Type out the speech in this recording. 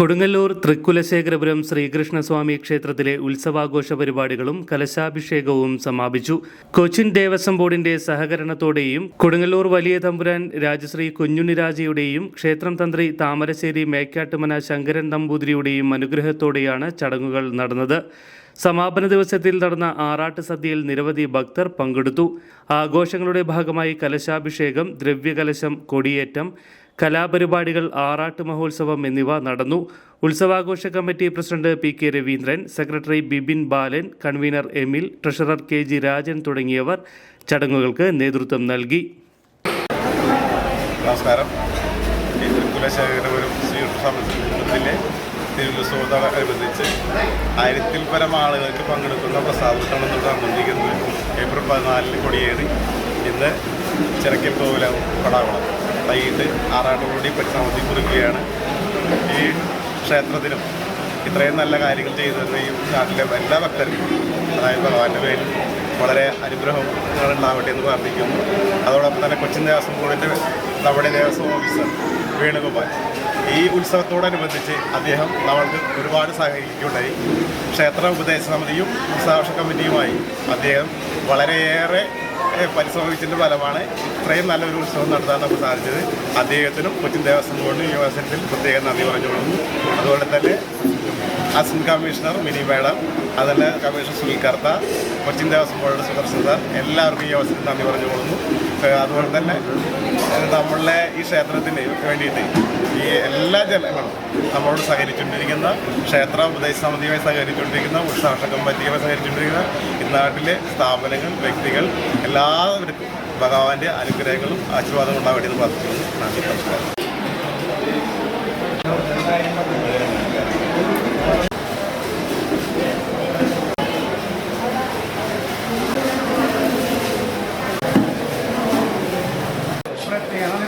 Kodungallur Thrikkulasekharapuram Sreekrishnaswamy ക്ഷേത്രത്തിലെ ഉത്സവാഘോഷ പരിപാടികളും കലശാഭിഷേകവും സമാപിച്ചു. കൊച്ചിൻ ദേവസ്വം ബോർഡിന്റെ സഹകരണത്തോടെയും കൊടുങ്ങല്ലൂർ വലിയ തമ്പുരാൻ രാജശ്രീ കുഞ്ഞുണിരാജയുടെയും ക്ഷേത്രം തന്ത്രി താമരശ്ശേരി മേക്കാട്ടുമന ശങ്കരൻ നമ്പൂതിരിയുടെയും അനുഗ്രഹത്തോടെയാണ് ചടങ്ങുകൾ നടന്നത്. സമാപന ദിവസത്തിൽ നടന്ന ആറാട്ട് സദ്യയിൽ നിരവധി ഭക്തർ പങ്കെടുത്തു. ആഘോഷങ്ങളുടെ ഭാഗമായി കലശാഭിഷേകം ദ്രവ്യകലശം കൊടിയേറ്റം കലാപരിപാടികൾ ആറാട്ട് മഹോത്സവം എന്നിവ നടന്നു. ഉത്സവാഘോഷ committee president P K Raveendran secretary Bibin Balan convener Emil treasurer K G Rajan തുടങ്ങിയവർ ചടങ്ങുകൾക്ക് നേതൃത്വം നൽകി. നമസ്കാരം. തിരുവുത്സവത്തോടനുബന്ധിച്ച് ആയിരത്തിൽ പരം ആളുകൾക്ക് പങ്കെടുക്കുന്ന നമ്മൾ നടന്നുകൊണ്ടിരിക്കുന്നത് ഏപ്രിൽ പതിനാലിന് കൊടിയേറി. ഇന്ന് ചിറക്കൽ കോവിലം പടാകുളം വൈകിട്ട് ആറാട്ടുകൂടി പരിസമത്തിൽ കുറിക്കുകയാണ്. ഈ ക്ഷേത്രത്തിനും ഇത്രയും നല്ല കാര്യങ്ങൾ ചെയ്തത് ഈ നാട്ടിലെ എല്ലാ ഭക്തർക്കും അതായത് ഭഗവാന്റെ പേരിൽ വളരെ അനുഗ്രഹം ഉണ്ടാവട്ടെ എന്ന് പ്രാർത്ഥിക്കുന്നു. അതോടൊപ്പം തന്നെ കൊച്ചിൻ ദേവസ്വം ബോർഡിന്റെ നമ്മുടെ ദേവസ്വം ഓഫീസർ വേണുഗോപാൽ. ഈ ഉത്സവത്തോടനുബന്ധിച്ച് അദ്ദേഹം നമ്മൾക്ക് ഒരുപാട് സഹകരിക്കുകയുണ്ടായി ക്ഷേത്ര ഉപദേശ സമിതിയും ഉത്സവാഘോഷ കമ്മിറ്റിയുമായി അദ്ദേഹം വളരെയേറെ പരിശ്രമിച്ചതിന്റെ ഫലമാണ്. ഇത്രയും നല്ലൊരു ഉത്സവം നടത്താൻ നമുക്ക് സാധിച്ചത്. അദ്ദേഹത്തിനും കൊച്ചിൻ ദേവസ്വം ബോർഡിനും ഈ അവസരത്തിൽ പ്രത്യേകം നന്ദി പറഞ്ഞുകൊള്ളുന്നു അതുപോലെ തന്നെ അസിസ്റ്റന്റ് കമ്മീഷണർ മിനി മേഡം അതല്ല commissioner Sunil Kartha Cochin Devaswom board Sudarshan sir എല്ലാവർക്കും ഈ അവസരം നന്ദി പറഞ്ഞു കൊടുക്കുന്നു. അതുപോലെ തന്നെ നമ്മളുടെ ഈ ക്ഷേത്രത്തിന് വേണ്ടിയിട്ട് ഈ എല്ലാ ജനങ്ങളും നമ്മളോട് സഹകരിച്ചുകൊണ്ടിരിക്കുന്ന ക്ഷേത്ര ഉപദേശ സമിതിയുമായി സഹകരിച്ചുകൊണ്ടിരിക്കുന്ന ഉത്സാഹ കമ്മിറ്റിയുമായി സഹകരിച്ചുകൊണ്ടിരിക്കുന്ന ഈ നാട്ടിലെ സ്ഥാപനങ്ങൾ വ്യക്തികൾ എല്ലാവർക്കും ഭഗവാന്റെ അനുഗ്രഹങ്ങളും ആശീർവാദവും ഉണ്ടാവേണ്ടി പ്രാർത്ഥിക്കുന്നു. നന്ദി നമസ്കാരം.